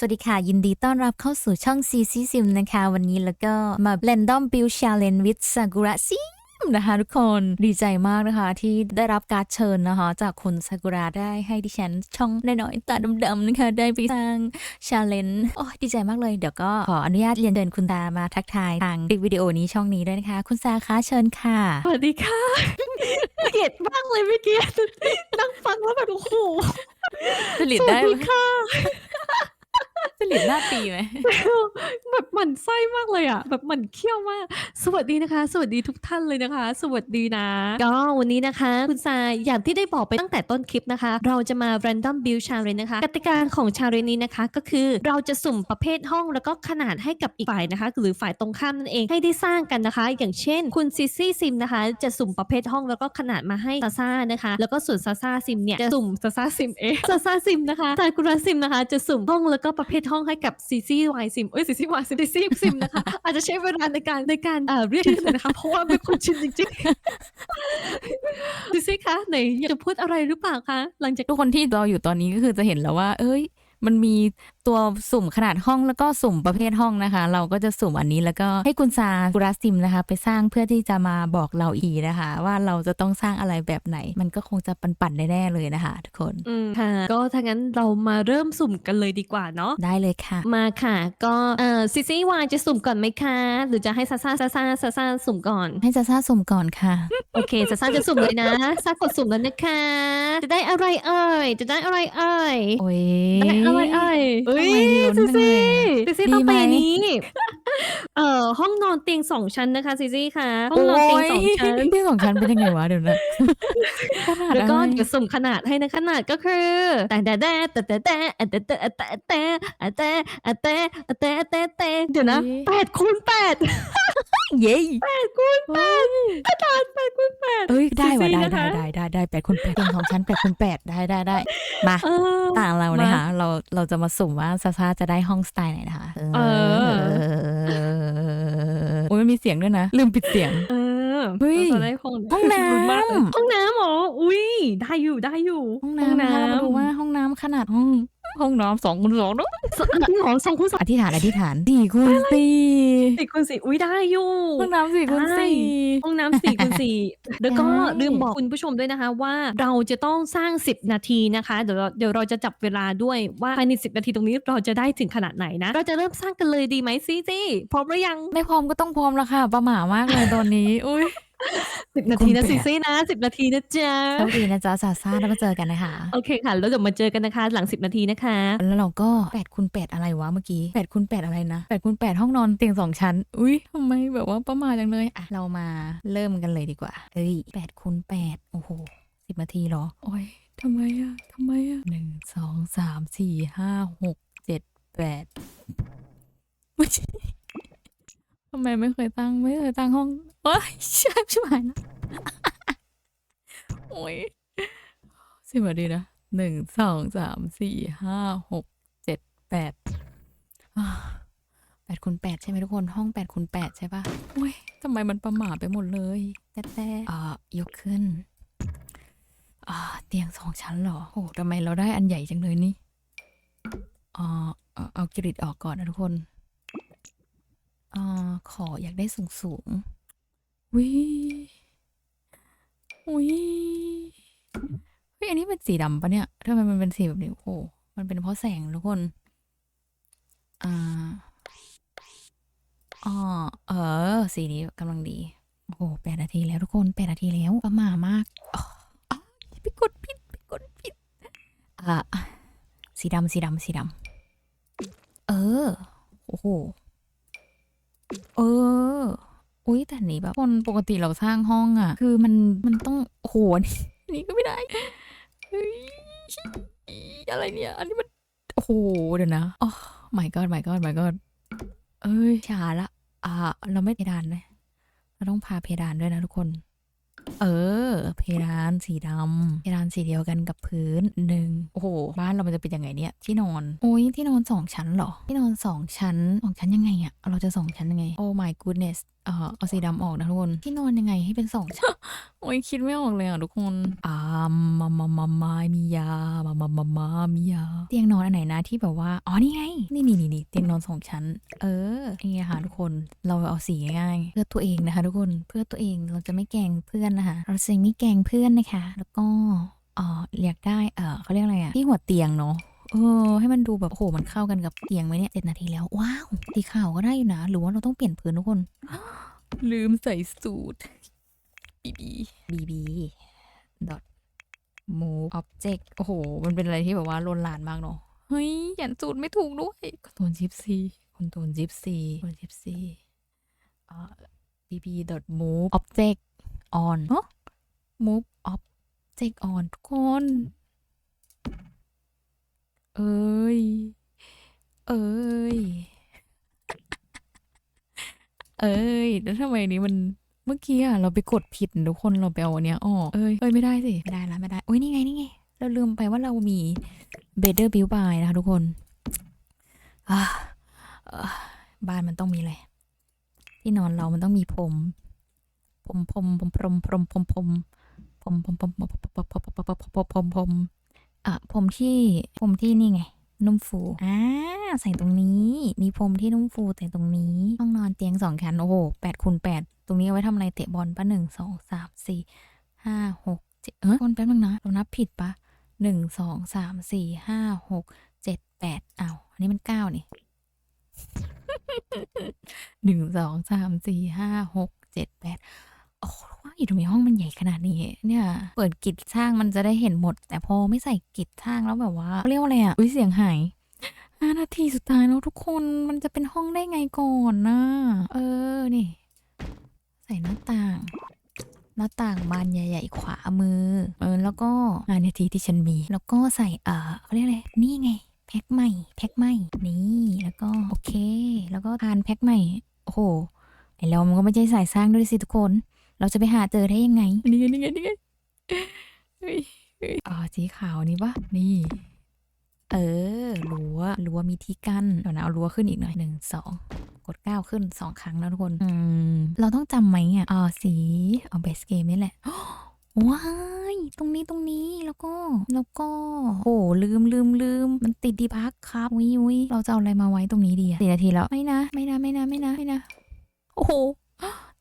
สวัสดีค่ะ ยินดีต้อนรับเข้าสู่ช่อง CC Sim นะคะ วันนี้แล้วก็มา Random Build Challenge with Sakura Sim นะคะทุกคนดีใจมากนะคะ ที่ได้รับการดเชิญนะคะ จากคุณซากุระได้ให้ดิฉันช่องน้อยๆตาดำๆนะคะ ได้ไปสร้างชาเลนจ์โอ้ยดีใจมากเลย เดี๋ยวก็ขออนุญาตเรียนเดินคุณตามาทักทายทางคลิปวิดีโอนี้ช่องนี้ด้วยนะคะ คุณซาคะเชิญค่ะ สวัสดีค่ะเกลียดมากเลยเมื่อกี้นั่งฟังแล้วแบบโอ้โหผลิตสวัได้สดีค่ะ ผลิตหน้าปีไหม แบบหมั่นไส้มากเลยอะ แบบหมั่นเคี้ยวมาก สวัสดีนะคะ สวัสดีทุกท่านเลยนะคะ สวัสดีนะ ก็วันนี้นะคะ คุณทรายอย่างที่ได้บอกไปตั้งแต่ต้นคลิปนะคะ เราจะมา random build challenge นะคะ กติกาของ challenge นี้นะคะ ก็คือเราจะสุ่มประเภทห้องแล้วก็ขนาดให้กับอีกฝ่ายนะคะ หรือฝ่ายตรงข้ามนั่นเองให้ได้สร้างกันนะคะ อย่างเช่น คุณซิซี่ซิมนะคะ จะสุ่มประเภทห้องแล้วก็ขนาดมาให้ซาซ่านะคะ แล้วก็ส่วนซาซ่าซิมเนี่ยจะสุ่มซาซ่าซิมเองซาซ่าซิมนะคะซากุระซิมนะคะ จะสุ่มห้องแล้วก็ประเภทห้องให้กับซีซีวายซิมเอ้ยซีซีวายซิมซีซีซิมนะคะอาจจะใช้เวลาในการในการเอ่อเรียกชื่อหน่อยนะคะเพราะว่าไม่คุ้นชินจริงๆซีซีคะไหนอยากจะพูดอะไรหรือเปล่าคะหลังจากทุกคนที่รออยู่ตอนนี้ก็คือจะเห็นแล้วว่า เอ้ย มันมี ตัวสุ่มขนาดห้องแล้วก็สุ่มประเภทห้องนะคะ เราก็จะสุ่มอันนี้แล้วก็ให้คุณซากุราซิมนะคะ ไปสร้างเพื่อที่จะมาบอกเราอีกนะคะ ว่าเราจะต้องสร้างอะไรแบบไหน มันก็คงจะปันๆแน่ๆเลยนะคะ ทุกคนอืมค่ะ ก็ถ้างั้นเรามาเริ่มสุ่มกันเลยดีกว่าเนาะได้เลยค่ะ มาค่ะ ก็เอ่อซีซีวายจะสุ่มก่อนไหมคะหรือจะให้ซาซ่าซาซ่าซาซ่าสุ่มก่อน ให้ซาซาสุ่มก่อนค่ะ โอเคซาซ่าจะสุ่มเลยนะซากดสุ่มแล้วนะคะ จะได้อะไรเอ่ยจะได้อะไรเอ่ยโอ้ยได้อะไรเอ่ยเอ้ยทำไมลุ้นจังเลซีซียอะซีซีดีต้องไปไหมอันนี้ เอ่อห้องนอนเตียงสองชั้นนะคะซีซีค่ะห้องนอนเตียงสองชั้น โยเตียงสองชั้นเป็นยังไงวะเดี๋ยวนะขนาดแล้วก็อะไรเดี๋ยวสุ่มขนาดให้นะขนาดก็คือแต่แต่แต่แต่แต่แต่แต่แต่แต่แต่แต่แต่แต่แต่แต่เดี๋ยวนะแปดคูณแปด เย้แปดคูณแปดขนาดแปดคูณแปดเอ้ยได้ว่ะซีซีได้นะคะได้ได้ได้ได้แปดคูณแปดเตียงสองชั้นแปดคูณแปดได้ได้ได้มาเออต่างเรามานะคะเราเราจะมาสุ่มว่าซาซาจะได้ห้องสไตล์ไหนนะคะเออโอ้ยมันมีเสียงด้วยนะ ลืมปิดเสียงเออเฮ้ยเราจะได้ห้องห้องน้ำลุ้มากเลยห้องน้ำเหรออุ้ยได้อยู่ได้อยู่ ห้องน้ำนะคะเรามาดูว่าห้องน้ำขนาดห้อง ห้องน้ำสองคูณสองเนอะหอสองคูณสองอธิษฐานอธิษฐานสี่คูณสี่สี่คูณสี่อุ้ยได้อยู่ห้องน้ำสี่คูณสี่ห้องน้ำสี่คูณสี่แล้วก็ได้ลืมบอกคุณผู้ชมด้วยนะคะว่าเราจะต้องสร้าง10นาทีนะคะ เดี๋ยวเราเดี๋ยวเราจะจับเวลาด้วยว่าภายใน10นาทีตรงนี้เราจะได้ถึงขนาดไหนนะ เราจะเริ่มสร้างกันเลยดีไหมซีจีพร้อมหรือยัง ไม่พร้อมก็ต้องพร้อมแล้วค่ะประหม่ามากเลยตอนนี้ อุ้ย 10นาทีนะคุณแปดซีซีนะ10นาทีนะจ๊ะโชคดีนะจ๊ะซาซาแล้วมาเจอกันนะคะ โอเคค่ะ แล้วเดี๋ยวมาเจอกันนะคะ หลัง10นาทีนะคะ แล้วเราก็แปดคูณแปดอะไรวะเมื่อกี้แปดคูณแปดอะไรนะแปดคูณแปดห้องนอนเตียงสองชั้น อุ้ยทำไมแบบว่าประมาทจังเลยอะเรามาเริ่มกันเลยดีกว่า เอ้ยแปดคูณแปดโอ้โหสิบนาทีเหรอ โอ้ยทำไมอะทำไมอะหนึ่งสองสามสี่ห้าหกเจ็ดแปดไม่ใช่ทำไมไม่เคยตั้ง ไม่เคยตั้งห้องโอ้ยใช่ใช่ไหมนะโอ้ยสิบนาทีนะหนึ่งสองสามสี่ห้าหกเจ็ดแปดอ่าแปดคูณแปดใช่ไหมทุกคนห้องแปดคูณแปดใช่ปะโอ้ยทำไมมันประหม่าไปหมดเลย แต่แต่อ่ายกขึ้นอ่าเตียงสองชั้นเหรอโอ้ทำไมเราได้อันใหญ่จังเลยนี่อ่าเอาเอากริดออกก่อนนะทุกคน อ่าขออยากได้สูงสูงๆวิวิเฮ้ยอันนี้เป็นสีดำปะเนี่ยทำไมมันเป็นสีแบบนี้ โอ้โหมันเป็นเพราะแสงทุกคน อ่าอ๋อเออ สีนี้กำลังดี โอ้โหแปดนาทีแล้วทุกคนแปดนาทีแล้วประหม่ามากอ๋ออ๋อไปกดผิดไปกดผิด อ่า สีดำสีดำสีดำเออ โอ้โห เออ อุ้ยแต่นี่แบบคนปกติเราสร้างห้องอะคือมันมันต้องโหอันนี้อันนี้ก็ไม่ได้เฮ้ยอะไรเนี่ย อันนี้มันโอ้โหเดี๋ยวนะอ๋อ my god my god my god เอ้ยช้าละ อ่า เราไม่เพดานเลยเราต้องพาเพดานด้วยนะทุกคน เออ เพดานสีดำเพดานสีเดียวกันกับพื้นหนึ่งโอ้โห บ้านเรามันจะเป็นยังไงเนี่ย ที่นอน โอ้ยที่นอนสองชั้นเหรอ ที่นอนสองชั้นสองชั้นยังไงอะเราจะสองชั้นยังไง โอ้ my goodness เออเอาสีดำออกนะทุกคน ที่นอนยังไงให้เป็นสองชั้น โอ้ยคิดไม่ออกเลยอะทุกคนอ่ามามามามามียามามามามามียา เตียงนอนอันไหนนะที่แบบว่า อ๋อนี่ไง นี่นี่นี่นี่เตียงนอนสองชั้น เออ นี่ค่ะทุกคน เราเอาสีง่ายๆเพื่อตัวเองนะคะ ทุกคน เพื่อตัวเอง เราจะไม่แกล้งเพื่อนนะคะเราจะไม่แกล้งเพื่อนนะคะ แล้วก็เออเรียกได้เออเขาเรียกอะไรอะที่หัวเตียงเนาะเออให้มันดูแบบโอ้โหมันเข้ากันกับเตียงไหมเนี่ยเจ็ดนาทีแล้ว ว้าวสีขาวก็ได้อยู่นะ หรือว่าเราต้องเปลี่ยนพื้นทุกคน ลืมใส่สูตร bb bb dot move object โอ้โห มันเป็นอะไรที่แบบว่าลนลานมากเนาะเฮ้ยเขียนสูตรไม่ถูกด้วยคอนโทรลจิปซีคอนโทรลจิปซีคอนโทรลจิปซีอ่า bb dot move object on เนอะ move object on ทุกคน เอ้ย เอ้ย เอ้ย แล้วทำไมนี้มันเมื่อกี้อะเราไปกดผิดทุกคนเราไปเอาอันเนี้ยออเอ้ยเอ้ยไม่ได้สิ ไม่ได้ละไม่ได้โอ้ยนี่ไงนี่ไง เราลืมไปว่าเรามี Better Build By นะคะทุกคนบ้านมันต้องมีอะไรที่นอนเรามันต้องมีพรม พมพมพมพรมพรมพมพมพมพมพมพมพมพมพมพมพมพรมอะพมที่พมที่นี่ไงนุ่มฟูอ่าใส่ตรงนี้ มีพรมที่นุ่มฟูแต่ตรงนี้ห้องนอนเตียงสองชั้นโอ้โหแปดคูณแปดตรงนี้เอาไว้ทำอะไรเตะบอลปะหนึ่งสองสามสี่ห้าหกเจ็ดเออคนแป๊บนึงนะเรานับผิดปะหนึ่งสองสามสี่ห้าหกเจ็ดแปดอ้าวอันนี้มันเก้านี่หนึ่งสองสามสี่ห้าหก อ้าอยู่ทำไมห้องมันใหญ่ขนาดนี้ เนี่ย เปิดกิจช่างมันจะได้เห็นหมด แต่พอไม่ใส่กิจช่างแล้วแบบว่าเรียกว่าอะไรอะอุ้ยเสียงหายห้านาทีสุดท้ายแล้วทุกคนมันจะเป็นห้องได้ไงก่อนนะเออนี่ ใส่หน้าต่างหน้าต่างบานใหญ่ ๆ ขวามือ เออ แล้วก็งานทีที่ฉันมี แล้วก็ใส่เออเขาเรียกอะไรนี่ไงแพ็คใหม่แพ็คใหม่นี่แล้วก็โอเค แล้วก็ทานแพ็คใหม่โอ้โหไอเรามันก็ไม่ใช่สายสร้างด้วยสิทุกคน เราจะไปหาเจอได้ยังไง นี่ไงนี่ไงนี่ไงเฮ้ยเฮ้ยอ๋อสีขาวนี่ปะนี่ เออรั้วรั้วมีที่กั้นเดี๋ยวนะเอารั้วขึ้นอีกหน่อยหนึ่งสองกดก้าวขึ้นสองครั้งนะทุกคนอืมเราต้องจำไหมอะอ๋อสีเอาเบสเกมนี่แหละว้ายตรงนี้ตรงนี้แล้วก็แล้วก็โอ้ลืมลืมลืมมันติดดีพักครับวิวิเราจะเอาอะไรมาไว้ตรงนี้ดีอะสี่นาทีแล้วไม่นะ ไม่นะไม่นะไม่นะไม่นะโอ้โห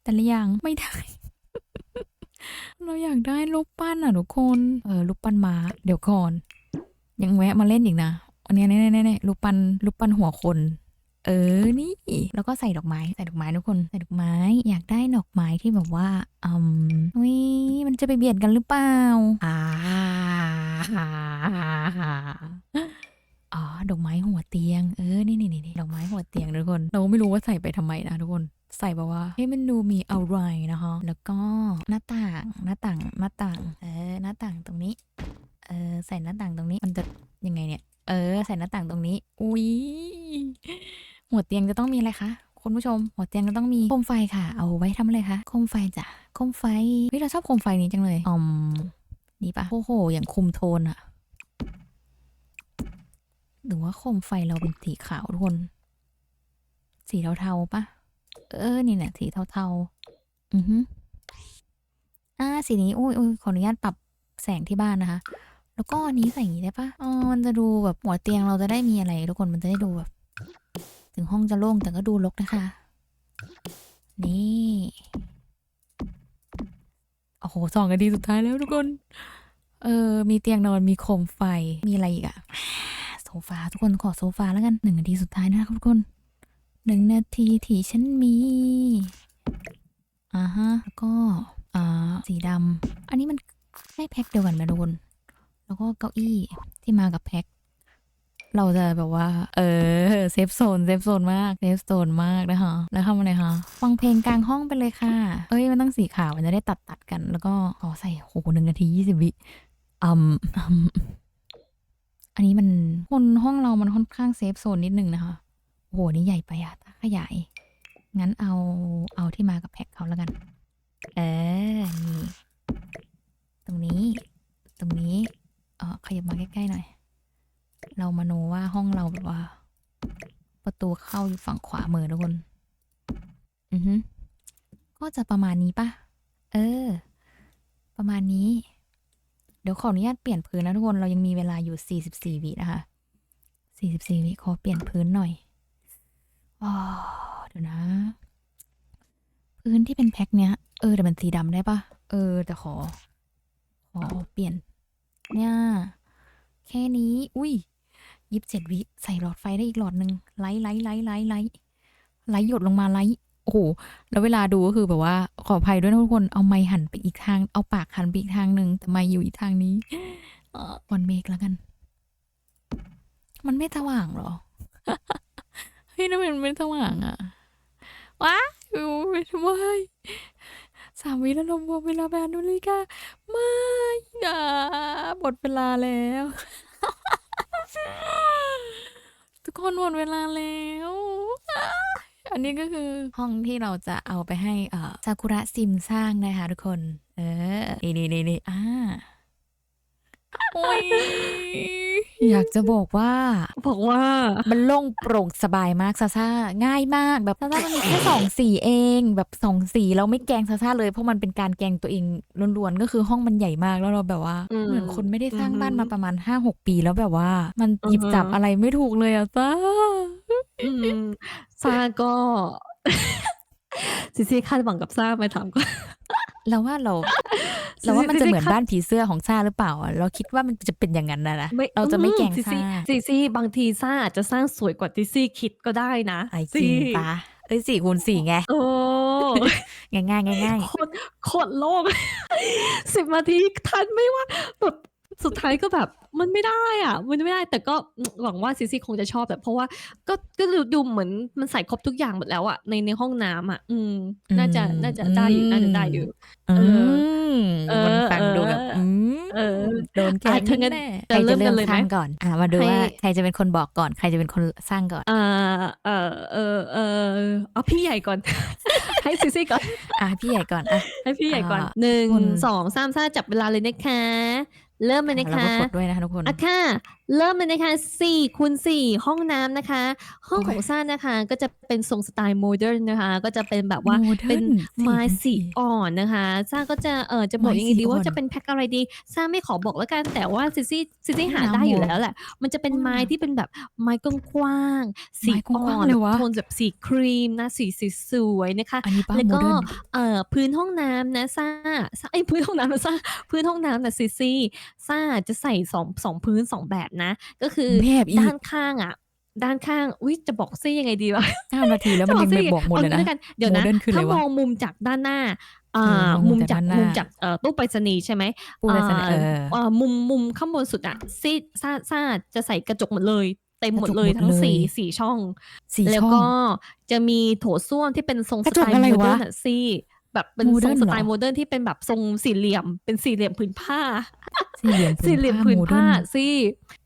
แต่ละอย่างไม่ได้ เราอยากได้รูปปั้นอะทุกคนเออรูปปั้นม้าเดี๋ยวก่อน ยังแวะมาเล่นอีกนะอันนี้ยเนี่ยเนี่ยเนี่ยรูปปั้นรูปปั้นหัวคน เออนี่ แล้วก็ใส่ดอกไม้ใส่ดอกไม้ทุกคนใส่ดอกไม้ อยากได้ดอกไม้ที่แบบว่าอืมวิมันจะไปเบียดกันหรือเปล่าอ่าอ๋อดอกไม้หัวเตียง เออนี่นี่นี่ดอกไม้หัวเตียงทุกคน เราไม่รู้ว่าใส่ไปทำไมนะทุกคน ใส่แบบว่าให้มันดูมีอะไรนะคะ แล้วก็หน้าต่างหน้าต่างหน้าต่างเออหน้าต่างตรงนี้เออใส่หน้าต่างตรงนี้มันจะยังไงเนี่ย เออ ใส่หน้าต่างตรงนี้อุ้ยหัวเตียงจะต้องมีอะไรคะคุณผู้ชมหัวเตียงก็ต้องมีโคมไฟค่ะ เอาไว้ทำอะไรคะโคมไฟจ้ะโคมไฟเฮ้ยเราชอบโคมไฟนี้จังเลยอืมนี่ปะโอ้โห อย่างคุมโทนอะหรือว่าโคมไฟเราเป็นสีขาวทุกคน สีเทาๆปะ เออ นี่แหละสีเทาๆ อือฮึอ่า สีนี้อุ้ยอุ้ยขออนุญาตปรับแสงที่บ้านนะคะ แล้วก็อันนี้ใส่อย่างนี้ได้ปะอ๋อ มันจะดูแบบหัวเตียงเราจะได้มีอะไร ทุกคน มันจะได้ดูแบบ ถึงห้องจะโล่งแต่ก็ดูรกนะคะ นี่ โอ้โหสองนาทีสุดท้ายแล้วทุกคน เออ มีเตียงนอน มีโคมไฟ มีอะไรอีกอะโซฟาทุกคนขอโซฟาแล้วกันหนึ่งนาทีสุดท้ายนะครับทุกคน หนึ่งนาทีที่ฉันมีอ่าฮะแล้วก็อ่าสีดำอันนี้มันได้แพ็คเดียวกันไหมทุกคนแล้วก็เก้าอี้ที่มากับแพ็คเราจะแบบว่า เออเซฟโซนเซฟโซนมากเซฟโซนมากนะคะแล้วทำอะไรคะฟังเพลงกลางห้องไปเลยค่ะ เอ้ยมันต้องสีขาวมันจะได้ตัดตัดกัน แล้วก็ขอใส่โหหนึ่งนาทียี่สิบวิอืมอืมอันนี้มันคนห้องเรามันค่อนข้างเซฟโซนนิดนึงนะคะ โอ้โหนี่ใหญ่ไปอะถ้าขยาย งั้นเอาเอาที่มากับแพ็คเขาแล้วกัน เออ นี่ ตรงนี้ ตรงนี้ เออขยับมาใกล้ๆหน่อย เรามาโนว่าห้องเราแบบว่า ประตูเข้าอยู่ฝั่งขวามือทุกคน อือฮึก็จะประมาณนี้ปะเออ ประมาณนี้ เดี๋ยวขออนุญาตเปลี่ยนพื้นนะทุกคน เรายังมีเวลาอยู่ 44 วินะคะ 44 วิขอเปลี่ยนพื้นหน่อย เดี๋ยวนะ พื้นที่เป็นแพ็คเนี้ย เออแต่มันสีดำได้ปะเออ แต่ขอ ขอเปลี่ยน เนี่ย แค่นี้ อุ้ยยิบเจ็ดวิ ใส่หลอดไฟได้อีกหลอดหนึ่งไลท์ไลท์ไลท์ไลท์ไลท์ไลท์หยดลงมาไลท์โอ้โห แล้วเวลาดูก็คือแบบว่า ขออภัยด้วยนะทุกคน เอาไม้หันไปอีกทาง เอาปากหันไปอีกทางหนึ่งแต่ไม้อยู่อีกทางนี้เออนเมกแล้วกัน มันไม่สว่างเหรอ ฮ้ยนั่นมันไม่สว่างอะว้าโอ้ยทำไมสามวิแล้วลมบอกเวลาแบนนุลิกาไม่นะหมดเวลาแล้ว ทุกคนหมดเวลาแล้วอันนี้ก็คือห้องที่เราจะเอาไปให้เอ่อซากุระซิมสร้างนะคะทุกคน เออ นี่นี่นี่นี่อ่า โอ้ยอยากจะบอกว่า บอกว่า มันโล่งโปร่งสบายมากซาซ่าง่ายมากแบบซาซ่ามันมีแค่สองสีเอง แบบสองสีเราไม่แกล้งซาซ่าเลยเพราะมันเป็นการแกล้งตัวเองล้วนๆก็คือห้องมันใหญ่มากแล้วเราแบบว่าอืมเหมือนคนไม่ได้สร้างอือฮึบ้านมาประมาณห้าหกปีแล้วแบบว่า มันหยิบอือฮึจับอะไรไม่ถูกเลยอะซ่าอืมซาก็ซิซี่คาดหวังกับซาไหมถามก่อน เราว่าเราซิเราว่ามันจะซิเหมือนคดบ้านผีเสื้อของซ่าหรือเปล่าอะเราคิดว่ามันจะเป็นอย่างนั้นนะนะไม่เราจะไม่แกล้งซิซ่าซี่ซิซี่บางทีซ่าอาจจะสร้างสวยกว่าที่ซี่คิดก็ได้นะไอจริงปะเอ้ยสี่คูณสี่ไงโอ้ง่ายง่ายง่ายง่ายโคตรโคตรโลกสิบนาทีทันไม่ว่าแบบ สุดท้ายก็แบบมันไม่ได้อะ มันไม่ได้แต่ก็หวังว่าซิซี่คงจะชอบแบบเพราะว่าก็ก็ดูดูเหมือนมันใส่ครบทุกอย่างหมดแล้วอะในในห้องน้ำอะ อืม น่าจะน่าจะได้อยู่น่าจะได้อยู่อืมเออมันฟังดูแบบเอออืมเออโดนแกล้งอะถ้างั้นแน่ๆจะใครเริ่จะมเริ่กันมเลยสไหมร้างก่อน อะมาดูให้ว่าใครจะเป็นคนบอกก่อน ใครจะเป็นคนสร้างก่อนอ่าเออเออเออเอาพี่ใหญ่ก่อน ให้ซิซี่ก่อนอะพี่ใหญ่ก่อนอะให้พี่ใหญ่ก่อนอ่าหนึ่งคุณสองสามซ่าจับเวลาเลยนะคะ เริ่มเลยนะเราคะก็กดด้วยนะคะทุกคนอะค่ะ เริ่มเลยนะคะสี่คูณสี่ห้องน้ำนะคะ ห้องโอ้ยของซ่านะคะ ก็จะเป็นทรงสไตล์โมเดิร์นนะคะ ก็จะเป็นแบบว่าโมเดิร์นเป็นไม้สี่คูณสี่สีอ่อนนะคะซ่าก็จะเออจะบอกไม้ยังไงดีสีอ่ว่าอนจะเป็นแพ็คอะไรดีซ่าไม่ขอบอกแล้วกัน แต่ว่าซิซี่ซิซี่หาน้ำได้อยู่มนต์แล้วแหละ มันจะเป็นอืมไม้ที่เป็นแบบไม้กว้างๆสีไม้กอ่ว้างอนๆเลยวะโทนแบบสีครีมนะสีสีสวยนะคะอันนี้ป้าแล้วโมก็เดิร์นเอ่อพื้นห้องน้ำนะซ่าซ่าไอ้ยพื้นห้องน้ำนะซ่าพื้นห้องน้ำนะซิซี่ซ่าจะใส่สองสองพื้นสองแบบนะ ก็คือแบบอีด้ากนข้างอะด้านข้าง อุ้ยจะบอกซี่ยังไงดีวะเก้านาทีแล้วมันยังไม่บอกหมดเลยอานะงี้กันเดี๋ยวนะโมเดิร์นคืออะไรถ้าวะมองมุมจากด้านหน้าอ่าเออมองมุมุมมจากจากด้านหน้ามุมุมจากเอ่อตู้ไปรษณีย์ใช่ไหมพูดอะไรสักอ่าเอออ่ามุมมุมข้างบนสุดอะซี่ซ่าซ่าจะใส่กระจกหมดเลยเต็มหมดกระจกเลยหมดทั้งเลยสี่สี่ช่องสี่แล้วช่องก็จะมีโถส้วมที่เป็นทรงกสระจไตกล์อะไรโมเดิร์วะนอะซี่ แบบเป็นโมทเดิรร์งนสเหรอไตล์โมเดิร์นที่เป็นแบบทรงสี่เหลี่ยม เป็นสี่เหลี่ยมผืนผ้า สี่เหลี่ยมสี่เหลี่ยมผืนโมเดิผ้าร์นซี่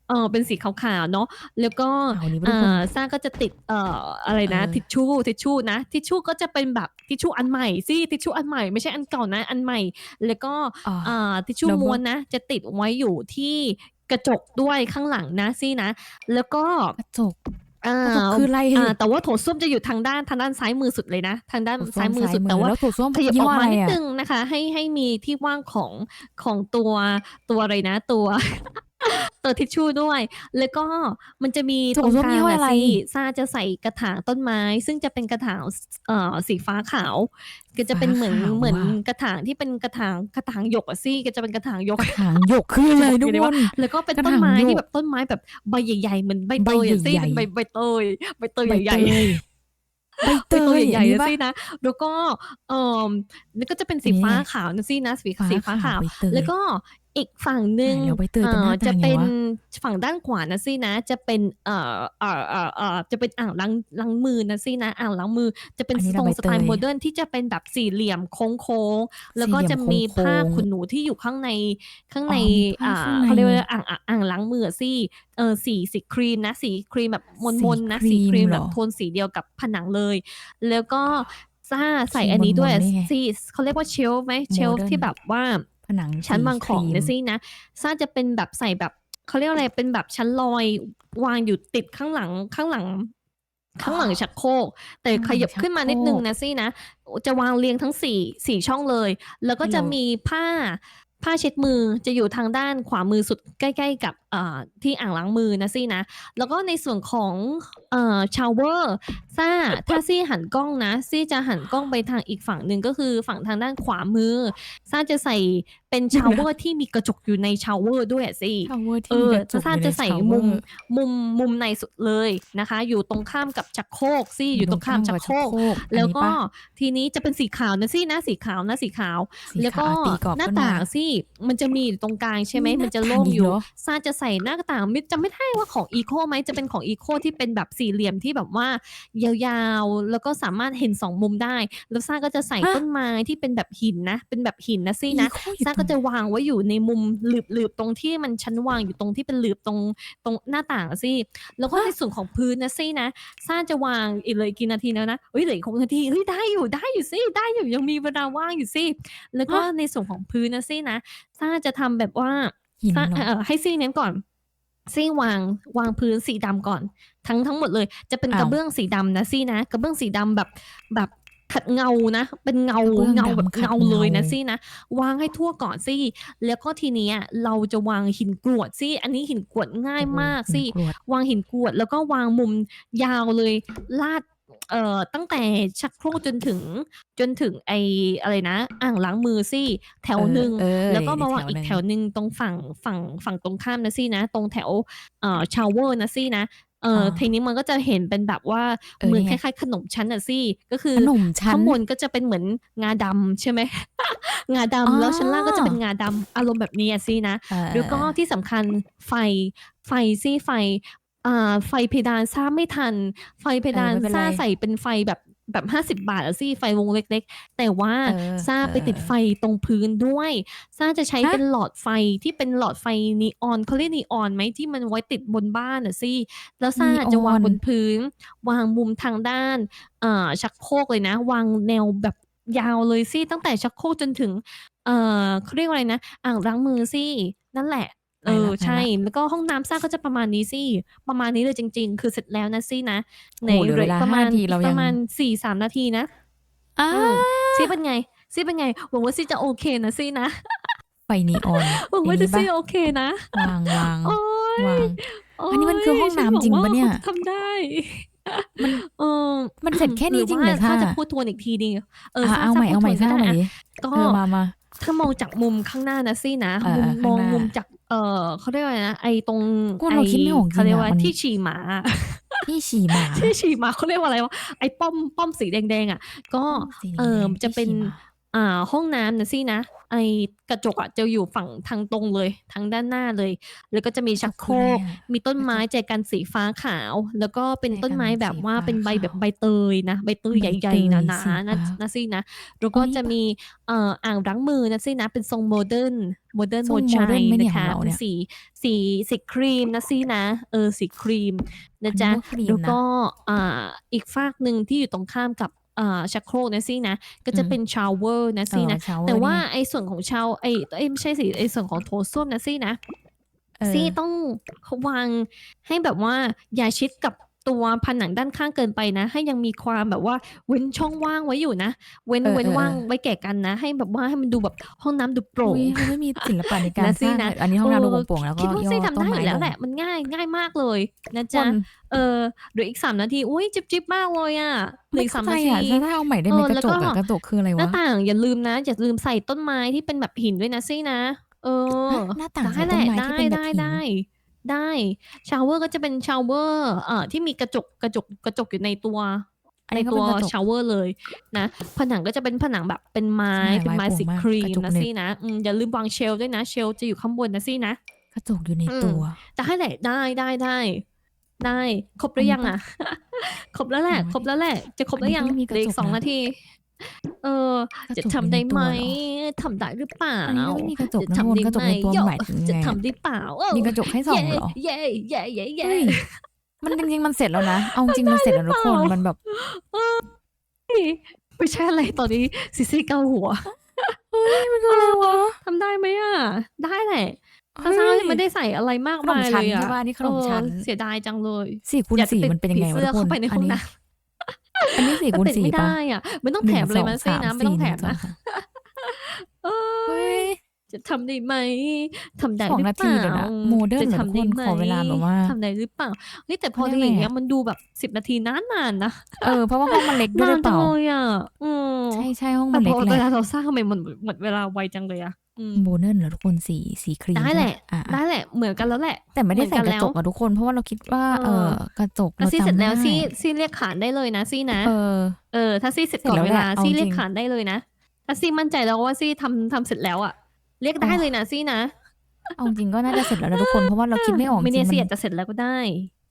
เออเป็นสีขาวๆเนาะแล้วก็เอานี้ไปทุกอ่คนาซ่าก็จะติดเอ่ออะไรนะเออทิชชู่ทิชชู่นะทิชชู่ก็จะเป็นแบบทิชชู่อันใหม่ซี่ทิชชู่อันใหม่ไม่ใช่อันเก่านะอันใหม่ แล้วก็อ่าอ่าทิชชู่แล้วก็ม้วนนะ จะติดไว้อยู่ที่กระจกด้วยข้างหลังนะซี่นะ แล้วก็กระจก อ่ากระจกคืออะไรอ่าแต่ว่าโถส้วมจะอยู่ทางด้านทางด้านซ้ายมือสุดเลยนะ ทางด้านถูกซ้ายมือสุดแต่ว่าแล้วถูกส้วมขยับยี่ออห้อกอะมาไรนิดอะนึงนะคะ ให้ให้มีที่ว่างของของตัวตัวอะไรนะ ตัว ตัวทิชชู่ด้วย แล้วก็มันจะมีโถตรงส้วมกลายี่งห้ออะอะไรสิซาจะใส่กระถางต้นไม้ ซึ่งจะเป็นกระถางเอ่อสีฟ้าขาว ก็จะเป็นเหมือนฟ้าขาวเหมือนว่ะกระถางที่เป็นกระถางกระถางหยกอะซี่ก็จะเป็นกระถางหยกกระถางหยกคืออะไรทุกคนแล้วก็เป็นกระต้นถางไม้หยกที่แบบต้นไม้แบบใบใหญ่ๆเหมือนใบเตยอะใบซี่ใหญ่ๆเป็นใบใบเตยใบเตยใบใหญ่เตๆยใบเตเป็นตัวยใหญ่อันนี้ๆนะปะสินะ แล้วก็เอ่อแล้วก็จะเป็นสีนี่ฟ้าขาวนะสินะ สีสีฟ้าขาวใบเตยแล้วก็ อีกฝั่งหนึ่งไหนแล้วใบเตยเป็นหน้าอ่อตาจะไงเป็นวะฝั่งด้านขวานะสินะ จะเป็นเอ่อเอ่อเอ่อเอ่อจะเป็นอ่างล้างล้างมือนะสินะอ่างล้างมือ จะเป็นอันนี้ทรงใบสไตล์เตยโมเดิร์นที่จะเป็นแบบสี่เหลี่ยมโค้งๆแล้วก็สี่เหลี่จะยมมีโค้งๆผ้าขนหนูที่อยู่ข้างในข้างในอ๋อมีผ้าอ่าข้างในเขาเรียกว่าอ่างอ่างอ่างล้างมือสิเออสีสีครีมนะสีครีมแบบมนมนๆนะสีสีคครีรีมมเหรแบอบโทนสีเดียวกับผนังเลย แล้วก็ซ่าใส่สีอันนี้ด้วยมนๆนี่ไงสีเขาเรียกว่าเชลฟ์ไหมเชลฟ์ Modern ที่แบบว่า ผนังชั้นวางของสีครีมเนี่ยสินะซ่าจะเป็นแบบใส่แบบเขาเรียกอะไรเป็นแบบชั้นลอยวางอยู่ติดข้างหลังข้างหลัง ข้างหลังชักโครกแต่ขยับขึ้นมานิดนึงนะสินะจะวางเรียงทั้งสี่สี่ช่องเลย แล้วก็จะมีผ้าผ้าเช็ดมือจะอยู่ทางด้านขวามือสุดใกล้ ๆ กับเอ่อที่อ่างล้างมือนะสินะ แล้วก็ในส่วนของเอ่อชาวเวอร์ซ่าถ้าซี่หันกล้องนะ ซี่จะหันกล้องไปทางอีกฝั่งหนึ่งก็คือฝั่งทางด้านขวามือ ซ่าจะใส่เป็นชาวเวอร์ที่มีกระจกอยู่ในชาวเวอร์ด้วยอะสิชาวเวอร์เอที่มีอกระจกซ่าอยู่ในจะใส่ชาวเวอร์มุมมุมมุมในสุดเลยนะคะ อยู่ตรงข้ามกับชักโครกซี่อยู่ตรงข้ามชักโครกอันนี้แล้วก็ปะทีนี้จะเป็นสีขาวนะซี่นะสีขาวนะสีขาวสีแล้วก็ขาวตีกรอบหน้าขึ้มต่างซี่มันจะมีอยู่ตรงกลางใช่ไหมมีมันจะหน้าโล่งต่างอีกอยู่เหรอซาจะใส่หน้าต่างไม่จำไม่ได้ว่าของอีโคไหมจะเป็นของอีโคที่เป็นแบบสี่เหลี่ยมที่แบบว่ายาวๆ แล้วก็สามารถเห็นสองมุมได้ แล้วซาก็จะใส่ฮะต้นไม้ที่เป็นแบบหินนะ เป็นแบบหินนะซี่นะอีโคอยู่ซาก็จะวางไว้อยู่ในมุมหลืบๆ ตรงที่มันชั้นวางอยู่ตรงที่เป็นหลืบตรงตรงหน้าต่างอะซี่ แล้วก็ในส่วนของพื้นนะซี่นะซาจะวางอีกเลยกี่นาทีแล้วนะเฮ้ยเหลืออีกหกนาทีเฮ้ยได้อยู่ได้อยู่ซี่ได้อยู่ยังมีเวลาว่างอยู่ซี่ แล้วก็ในส่วนของพื้นนะซี่นะซาจะทำแบบว่าหินซะเหรอเอ่อให้ซี่เน้นก่อนซี่วางวางพื้นสีดำก่อน ทั้งทั้งหมดเลย จะเป็นอ้าวกระเบื้องสีดำนะซี่นะกระเบื้องสีดำแบบแบบขัดเงานะ เป็นเงากระเบื้องเงาแบบดำขัดเงาเลยนะเงาซี่นะวางให้ทั่วก่อนซี่ แล้วก็ทีเนี้ยเราจะวางหินกรวดซี่ อันนี้หินกรวดง่ายมากโอ้โหซี่กรวดวางหินกรวด แล้วก็วางมุมยาวเลยลาดเอ่อตั้งแต่ชักโครกจนถึงจนถึงไออะไรนะ อ่างล้างมือซี่ แถวหนึ่งเออเออแล้วก็มาวางหอีกนึ่แถวหนึ่งตรงฝั่งฝั่งฝั่งตรงข้ามนะซี่นะ ตรงแถวเอ่อชาวเวอร์นะซี่นะ เอออ่าทีนี้มันก็จะเห็นเป็นแบบว่าเออเหมือนนี่คไงล้ายๆ ขนมชั้นอะซี่ก็คือขนมชั้นข้างบนก็จะเป็นเหมือนงาดำใช่ไหมงาอ๋อดำแล้วชั้นล่างก็จะเป็นงาดำอารมณ์แบบนี้อะซี่นะเออแล้วก็ที่สำคัญไฟไฟซี่ไฟอ่าไฟเพดานซ่าไม่ทัน ไฟเพดานเออไม่เป็นไรซ่าใส่เป็นไฟแบบ แบบห้าสิบาทอะซี่ไฟวงเล็ก ๆ แต่ว่าเออซ่าไปติดเออไฟตรงพื้นด้วยซ่าจะใช้ฮะเป็นหลอดไฟที่เป็นหลอดไฟนีออนเขาเรียกนีออนไหมที่มันไว้ติดบนบ้านอะซี่แล้วซ่าจะวางบนพื้น วางมุมทางด้านเอ่อชักโครกเลยนะ วางแนวแบบยาวเลยซี่ตั้งแต่ชักโครกจนถึง เอ่อเขาเรียกว่าอะไรนะ อ่างล้างมือสินั่นแหละ เออไปละใช่ไปละแล้วก็ห้องน้ำซ่าก็จะประมาณนี้สิ ประมาณนี้เลยจริง ๆ คือเสร็จแล้วนะสินะโอ้โหเหลือเวลาประมาณห้านาทีเรายังประมาณสี่สามนาทีนะอ้าอืมซี่เป็นไงซี่เป็นไงหวังว่าซี่จะโอเคนะซี่นะไฟนีออนหวังว่าอย่จะงซี่นี้ปะโอเคนะวางวางโอ้ยวางโยอันนี้มันคือห้องน้ำจริงปะเนี่ยฉับอกว่าทำได้มันเออมันเสร็จแค่นี้จริงเหรอรือว่าค่ะถ้าจะพูดทวนอีกทีนึงเอออะซ่เอาใหม่ซ่เอาใหม่พูดทซ่าวนเอาใหม่ก็ได้ดิอะก็เออมามาถ้ามองจากมุมข้างหน้านะซี่นะเออมุมเออมองข้างหน้ามุมจาก เออเขาเรียกว่าอะไรนะไอตรงกูเราคิดไม่ออกจริงเขาเรียกอะว่ามัน ที่ฉี่หมาที่ฉี่หมาที่ฉี่หมาเขาเรียกว่าอะไรวะไอป้อมป้อมสีแดงๆอะ ก็สีแดงเออที่จะเป็นฉี่หมา อ่า ห้องน้ำนะซี่นะ ไอกระจกอะจะอยู่ฝั่งทางตรงเลยทางด้านหน้าเลย แล้วก็จะมีชักโครก มีต้นไม้แจกันสีฟ้าขาว แล้วก็เป็นต้นไม้แบบว่าเป็นใบแบบใบเตยนะ ใบเตยใหญ่ๆหนาๆนะนะซี่นะ แล้วก็จะมีเอ่ออ่างล้างมือนะซี่นะ เป็นทรงโมเดิร์นโมเดิร์นทโมรงจ modern ไหมเนี่ยนะคะของเราเป็เนี่นยสีสีสีครีมนะซี่นะ เออสีครีมนะจ๊ะอันนี้ว่าครีมแล้วนะก็อ่าอีกฝากหนึ่งที่อยู่ตรงข้ามกับ อ่าชักโครกนะซี่นะ ก็จะอืมเป็นชาวเวอร์นะซี่นะเออ shower แต่ว่านี่ไอ้ส่วนของชาวไอ้ไอ้ยไม่ใช่สิไอ้ส่วนของโถส้วมนะซี่นะเออซี่ต้องวางให้แบบว่าอย่าชิดกับ ตัวผนังด้านข้างเกินไปนะ ให้ยังมีความแบบว่าเว้นช่องว่างไว้อยู่นะ เว้นเออเว้นเออ ว่างเออไว้แก่กันนะ ให้แบบว่าให้มันดูแบบห้องน้ำดูโปร่ง อุ๊ยเขาไม่มีศิลปะในการนะสสิร้างนะ เลยอันนี้ห้องน้ำดูเออโปร่งๆแล้วก็คิดว่าซี่ทำได้ต้นอไม้ยู่แล้วงแหละ มันง่ายง่ายมากเลยนะคจ๊ะนเออเหลืออีกสามนาที อุ้ยจิบจิบมากเลยอะเหลือไม่อีกเข้าสามใจนาอะทีถ้าเอาใหม่ได้ไหมเออกระแล้วจก็ กอะกระจกคืออะไรหน้าวะต่างอย่าลืมนะ อย่าลืมใส่ต้นไม้ที่เป็นแบบหินด้วยนะซี่นะ เออหน้าต่างได้ใส่แหต้นละไม้ได้ที่เป็นแบบได้หิน ได้ ได้ชาวเวอร์ก็จะเป็นชาวเวอร์เอ่อที่มีกระจกกระจกกระจกอยู่ในตัวอันในนี้ก็ตัเป็วนกระจกชาวเวอร์เลยนะผนังก็จะเป็นผนังแบบเป็นไม้ใช่เป็นไม้ไม้สีโปร่งมากครีมกระจกนะเหน็บซี่นะอืมอย่าลืมวางเชลฟ์ด้วยนะ เชลฟ์จะอยู่ข้างบนนะซี่นะกระจกอยู่ในอืมตัวจะให้แหละได้ได้ได้ได้ครบหรือยังอะ ครบแล้วแหละโอ้ยครบแล้วแหละ จะครบอันแล้วนี้ยังก็ไม่มีกเหระลือจอีกกสองนะนาที เออกระจะจกทำได้อยู่ในไหมตัวเหรอทำได้หรือเปล่าอันนี้ก็ไม่มีกระจกจะนะทำวนได้กระจกไหมในตัวโย่หมายถึงจะไงทำได้เปล่าเออมีกระจกให้ส่องเหรอเย่เย่เย่เย่เฮ้ยมันจริงๆมันเสร็จแล้วนะ เอาจริงมันเสร็จแล้วทุกคนเปล่ามัมันแบบไม่ใช่อะไรตอนนี้ซิซี่เกาหัวเฮ้ยมันคืออะไรวะทำได้ไหมอะ ได้แหละเฮ้ข้าวยเช้ายังไม่ได้ใส่อะไรมากขนมมายชั้เลนยอะใช่ป่ะนี่ขนมชั้นเออเสียดายจังเลยสี่คูณอยากจะสี่ติดมันเป็นยังไงผีวะเสื้ทุอกคนเข้าไปในห้อัองนี้น้ อันนี้สี่ำคูณติดสี่ไม่ป่ะได้อะไม่ต้องแถมเลยมาซี่นะไม่ต้องแถมนะ เออเฮ้ย จะทำได้ไหมทำได้สองหรือนาเปทีล่าเดี๋ยวนะโมเดิร์นจะเหรอทำได้ทุกคนไหมขอเวลาแบบว่าทำได้หรือเปล่าเฮ้ยแต่พอเขาดูเรียกอย่างไงเงี้ยอะ มันดูแบบสิบนาทีนานๆนะเออเพราะว่าห้องมันเล็กด้วยหนารืนอเปจังล่าเลยอะอืมใช่ใช่ห้องแต่มันพเล็กอแหเวละลาเราสร้างทำไมมันหมดเวลาไวจังเลยอะอืม โมเดิร์นเหรอทุกคนสีสีครีมได้แหละ อะได้อะแหละเหมือนกันแล้วแหละ แต่ไม่ได้เหมืใส่อนกกันระจกแล้วอะทุกคน เพราะว่าเราคิดว่า เอเออ อ กระจกแล้วซี่เสร็จแล้วจำได้ซี่ซี่เรียกขานได้เลยนะซี่นะ เออ เออถ้าซี่เสร็จเสร็จก่อนแล้วเวแหละลาเอาซี่จริงเรียกขานได้เลยนะ ถ้าซี่มั่นใจแล้วว่าซี่ทำทำเสร็จแล้วอะ เรียกได้อ๋อเลยนะซี่นะ เอาจริงก็น่าจะเสร็จแล้วนะทุกคนเพราะว่าเราคิดไม่ออกจไม่ริแน่งซี่ๆอาจจะเสร็จแล้วก็ได้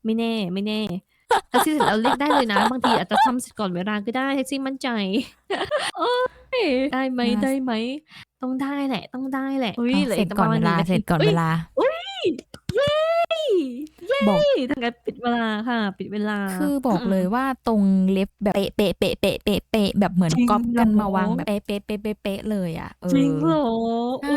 ไม่แน่ ไม่แน่ถ้าซี่เสร็จแล้วเรียกได้เลยนะ บางทีอาจจะทำเสร็จก่อนเวลาก็ได้ให้ซี่มั่นใจโอ้ยได้ไหมได้ไหมต้องได้แหละ ต้องได้แหละอุ้ยเอาหลืเสร็จกก่อนปะเวมาณลาหงเสร็จก่อนอ้เวยลาเย้ เย้บอกทางการปิดเวลาค่ะ ปิดเวลา คือบอกเลยว่าตรงเล็บแบบเป๊ะเป๊ะเป๊ะเป๊ะเป๊ะเป๊ะแบบเหมือนจริงก๊อปกันเหรอมาวางแบบเป๊ะเป๊ะเป๊ะเป๊ะเป๊ะเลยอะเออจริงเหรอใช่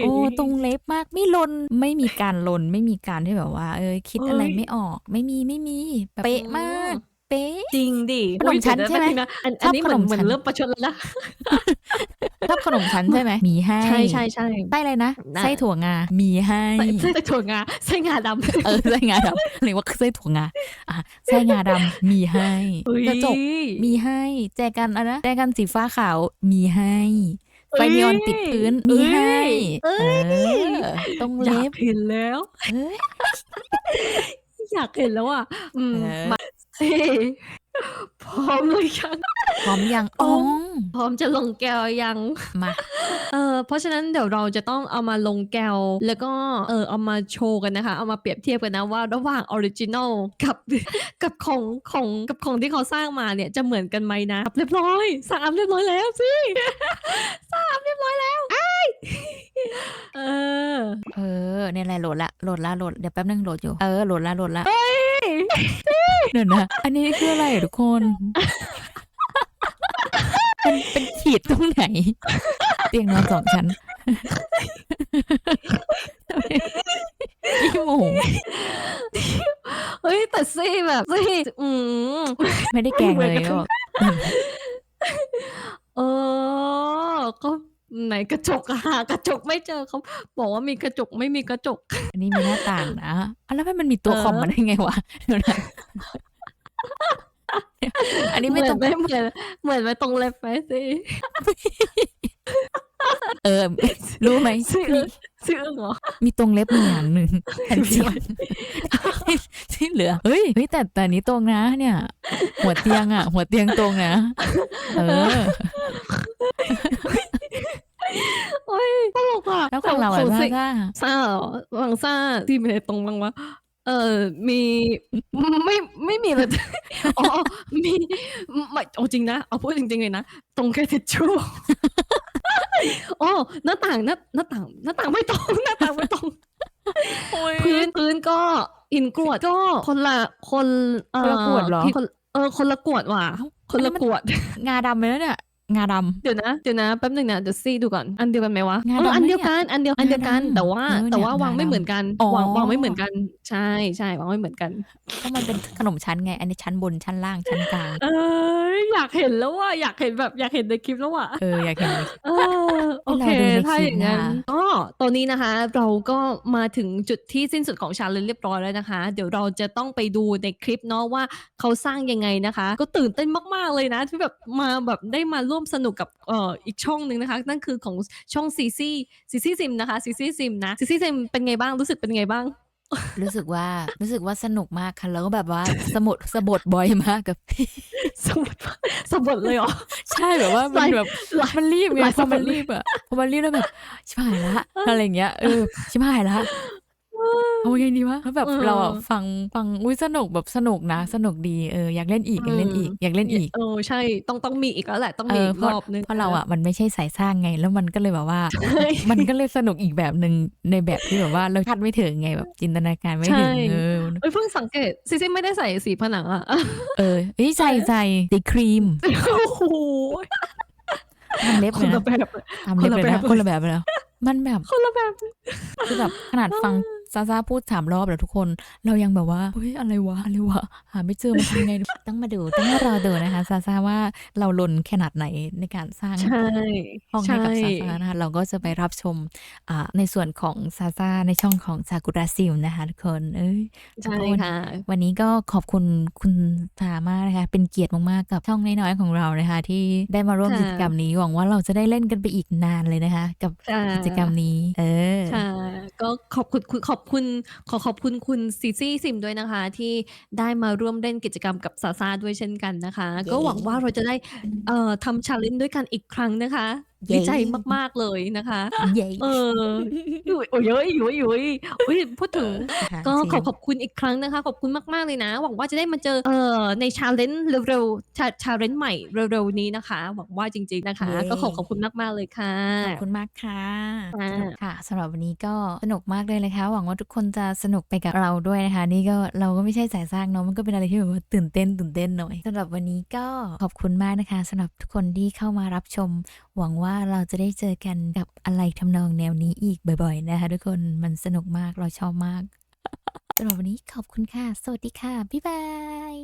โอ้ตรงเล็บมากไม่ลนไม่มีการลนไม่มีการที่แบบว่า เออคิดอะไรไม่ออก ไม่มีไม่มีแบบเป๊ะมากเป๊ะจริงดิขนมชั้นอุ๊ยใช่ไหมเดี๋ยวนะอันชอัอนบนี้เหมือขนนมเหมือชั้นนเริ่มประชดแล้วนะ ชอบขนมชั้นใช่ไหมมีให้ใช่ใช่ใช่ไส้อะไรนะน่ะไส้ถั่วงา มีให้ใส่ใส่ถั่วงาใส่งาดำเออไส้งาดำเรียกว่าไส้ถั่วงาอะไส้งาดำมีให้อุ๊ยกระจกมีให้ แจกันอะไรนะแจกันสีฟ้าขาวมีให้ไฟนีออนติดพื้นมีให้เอ้เอยอตรงอเล็ยากบเห็นแล้วเอ้ยอยากเห็นแล้วอะอืมเออมาสิ พร้อมเลยยัง พร้อมยังพร้อ๋ออม พร้อมจะลงแก้วยัง มา เออเพราะฉะนั้นเดี๋ยวเราจะต้องเอามาลงแก้วแล้วก็เออเอามาโชว์กันนะคะ เอามาเปรียบเทียบกันนะว่าระหว่างออริจินอลกับ กับของของกับของที่เขาสร้างมาเนี่ยจะเหมือนกันไหมนะเรียบร้อยสามเรียบร้อยแล้วสิ สามเรียบร้อยแล้วไอ้ายเออ เออเนี่ยแหละโหลดละโหลดละโหลดเดี๋ยวแป๊บนึงโหลดอยู่ เออโหลดละโหลดละ เดี๋ยวนะ อันนี้คืออะไรอะทุกคนเป็นเป็นขีดตรงไหน เตียงนอนสองชั้นพี่หมูเฮ้ยแต่ซี่แบบซี่อืมไม่ได้แกล้งเลยเหมือนกันก็บอกเออก็ ไหนกระจกอะหากระจกไม่เจอเขาบอกว่ามีกระจกไม่มีกระจก อันนี้มีหน้าต่างนะอะแล้วมันมีตัวเออคอมมาได้ไงวะเดี๋ยวนะอันนี้ไม่ต้องเหมือนไหมเหมือนเหมือนไหมตรงเล็บไหมสิเออ รู้ไหมซี่เอิ้งซี่เอิ้งเหรอ มีตรงเล็บมีอย่างหนึ่งแผ่นเดียวที่เหลือ เฮ้ยเฮ้ยแต่แต่อันนี้ตรงนะเนี่ย หัวเตียงอะ หัวเตียงตรงนะ เออ โอ้ยตลกอะแล้วของเราขอะองซ่าซี่ซ่าซ่าเหรอหวังซ่าที่ไม่ได้ตรงบ้างวะเออมีไม่ไม่มีเลยอ๋อมีไม่เอาจริงนะเอาพูดจริงๆเลยนะตรงแค่ทิชชู่อ๋อหน้าต่างหน้าหน้าต่างหน้าต่างไม่ตรงหน้าต่างไม่ตรงพื้นพื้นก็หินกรวดก็คนละคนเอ่อคนละกรวดเหรอที่คนเออคนละกรวดว่ะเอ้าคนละกรวดงาดำไปแล้วเนี่ย งาดเดี๋ยวนะ เดี๋ยวนะแป๊บหนึ่งนะเดี๋ยวซี่ดูก่อน อันเดียวกันไหมวะงาเออดำอันเดียวไหมเนี่ยกัน อันเดียวอันเดียวกันงาดำแต่ว่า เออแต่ว่าเนี่ยวางงาไม่ดำเหมือนกัน อ๋อ วางวางไม่เหมือนกัน ใช่ใช่วางไม่เหมือนกันำเพราะมันเป็นขนมชั้นไง อันนี้ชั้นบนชั้นล่างชั้นกลาง เอออยากเห็นแล้วว่ะอยากเห็นแบบอยากเห็นในคลิปแล้วว่ะเอออยากเห็นเลย เออ โอเคให้เราดูในถ้าคลิปอย่างนั้นนะคะก็ตอนนี้นะคะ เราก็มาถึงจุดที่สิ้นสุดของชาเลนเรียบร้อยแล้วนะคะ เดี๋ยวเราจะต้องไปดูในคลิปเนาะว่าเขาสร้างยังไงนะคะ ก็ตื่นเต้นมากๆเลยนะ ที่แบบมาแบบได้มาร่วมสนุกกับเอ่ออีกช่องหนึ่งนะคะ นั่นคือของช่องซีซี่ซีซี่ซิมนะคะซีซี่ซิมนะซีซี่ซิมเป็นไงบ้างรู้สึกเป็นไงบ้าง รู้สึกว่ารู้สึกว่าสนุกมากค่ะแล้วก็แบบว่าสมุดสะบดบ่อยมากกับสมบสมบทเลยเหรอ ใช่แบบว่ามันแบบหลายมันรีบไงหลายพอมันสมุดรีบอะพอมันรีบแล้วแบบชิบหายละอะไรอย่างเงี้ยเออชิบหายละ เอาไงดีวะแล้วแบบเออ เราอะฟังฟังอุ้ยสนุกแบบสนุกนะ สนุกดีเอออยากเล่นอีกอยากเล่นอีก อยากเล่นอีก เออใช่ต้องต้องมีอีกแล้วแหละต้องเอมีออีกเพราะรอบนึงเพราะเราอะมันไม่ใช่สายสร้างไง แล้วมันก็เลยแบบว่า ใช่ มันก็เลยสนุกอีกแบบหนึ่งในแบบที่แบบว่าเราคาดไม่ถึงไงแบบจินตนาการไม่ถึงใช่เออเอ้ยเพิ่งสังเกตซิซี่ไม่ได้ใส่สีผนังอะ เออเอ้ยใส่ใส่สีครีมโอ้โหทำเล็บคเลยนนะละแบบ ทำเล็บเลยนะคคนนละละแบแบบบเลยนะมันแบบคนละแบบคือแบบขนาดฟัง ซาซาพูดสามรอบแล้วทุกคน เรายังแบบว่าเฮ้ยอะไรวะอะไรวะหาไม่เจอมันทำไงดีต้องมาดูต้องมารอดูนะคะซาซาว่าเราลนขนาดไหนในการสร้างใช่ห้องให้ใช่กับซาซานะคะเราก็จะไปรับชมอ่าในส่วนของซาซาในช่องของซากุระซิลนะคะทุกคนเอ้ยใช่ค่ะวันนี้ก็ขอบคุณคุณสามากนะคะเป็นเกียรติมากๆกับช่องน้อยๆของเรานะคะที่ได้มาร่วมค่ะกิจกรรมนี้หวังว่าเราจะได้เล่นกันไปอีกนานเลยนะคะ กับค่ะกิจกรรมนี้ เออค่ะก็ขอบคุณคุณขอบคุณขอขอบคุณคุณซีซี่ซิมด้วยนะคะ ที่ได้มาร่วมเล่นกิจกรรมกับซาซาด้วยเช่นกันนะคะเย้ก็หวังว่าเราจะได้เอ่อทำชาเลนจ์ด้วยกันอีกครั้งนะคะ เย้ ดีใจมาก ๆ เลยนะคะ เย้เอออยู่โอ้ยเยอะอยู่อยู่อุ้ยพูดถึง นะคะก็ขอเสียง ขอบคุณอีกครั้งนะคะ ขอบคุณมาก ๆ เลยนะ หวังว่าจะได้มาเจอเอ่อในชาเลนจ์เร็วๆชาชาเลนจ์ใหม่เร็วๆนี้นะคะ หวังว่าจริง ๆนะคะก็ขอขอบคุณมาก ๆ เลยค่ะ ขอบคุณมากค่ะค่ะ ค่ะสำหรับวันนี้ก็สนุกมากเลยนะคะ หวังว่าทุกคนจะสนุกไปกับเราด้วยนะคะ นี่ก็เราก็ไม่ใช่สายสร้างเนาะมันก็เป็นอะไรที่แบบว่าตื่นเต้นตื่นเต้นหน่อยสำหรับวันนี้ก็ขอบคุณมากนะคะสำหรับทุกคนที่เข้ามารับชม หวังว่าเราจะได้เจอกันกับอะไรทำนองแนวนี้อีกบ่อย ๆ นะคะ ทุกคนมันสนุกมากเราชอบมากสำหรับวันนี้ขอบคุณค่ะ สวัสดีค่ะ บ๊ายบาย